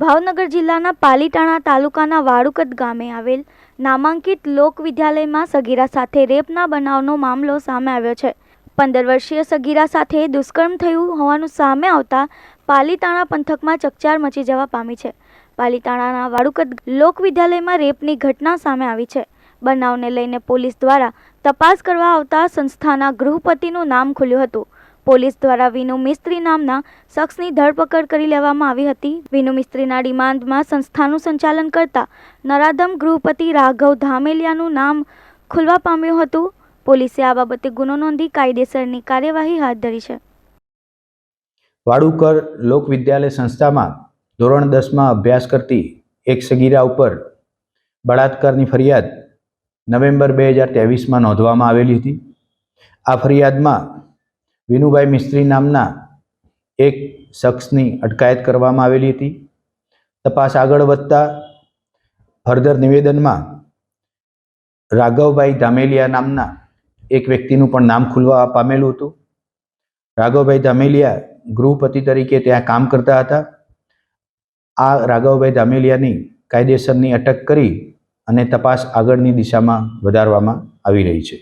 ભાવનગર જિલ્લાના પાલીતાણા તાલુકાના વાળુકદ ગામે આવેલ નામાંકિત લોક વિદ્યાલયમાં સગીરા સાથે રેપના બનાવનો મામલો સામે આવ્યો છે. પંદર વર્ષીય સગીરા સાથે દુષ્કર્મ થયું હોવાનું સામે આવતા પાલીતાણા પંથકમાં ચકચાર મચી જવા પામી છે. પાલીતાણાના વાળુકદ લોક વિદ્યાલયમાં રેપની ઘટના સામે આવી છે. બનાવને લઈને પોલીસ દ્વારા તપાસ કરવા આવતા સંસ્થાના ગૃહપતિનું નામ ખુલ્યું હતું. પોલીસ દ્વારા વિનુ મિસ્ત્રી નામના શખ્સની ધરપકડ કરી લેવામાં આવી હતી. વિનુ મિસ્ત્રીના રિમાન્ડમાં સંસ્થાનું સંચાલન કરતા નરાધમ ગૃહપતિ રાઘવ ધામેલિયાનું નામ ખુલવા પામ્યું હતું. પોલીસે આ બાબતે ગુનો નોંધી કાયદેસરની કાર્યવાહી હાથ ધરી છે. વાડુકર લોક વિદ્યાલય સંસ્થામાં ધોરણ દસમાં અભ્યાસ કરતી એક સગીરા ઉપર બળાત્કારની ફરિયાદ નવેમ્બર બે હજાર ત્રેવીસમાં નોંધવામાં આવેલી હતી. આ ફરિયાદમાં વિનુભાઈ મિસ્ત્રી નામના એક શખ્સની અટકાયત કરવામાં આવેલી હતી. તપાસ આગળ વધતા ફર્ધર નિવેદનમાં રાઘવભાઈ ધામેલિયા નામના એક વ્યક્તિનું પણ નામ ખુલવા પામેલું હતું. રાઘવભાઈ ધામેલિયા ગૃહપતિ તરીકે ત્યાં કામ કરતા હતા. આ રાઘવભાઈ ધામેલિયાની કાયદેસરની અટક કરી અને તપાસ આગળની દિશામાં વધારવામાં આવી રહી છે.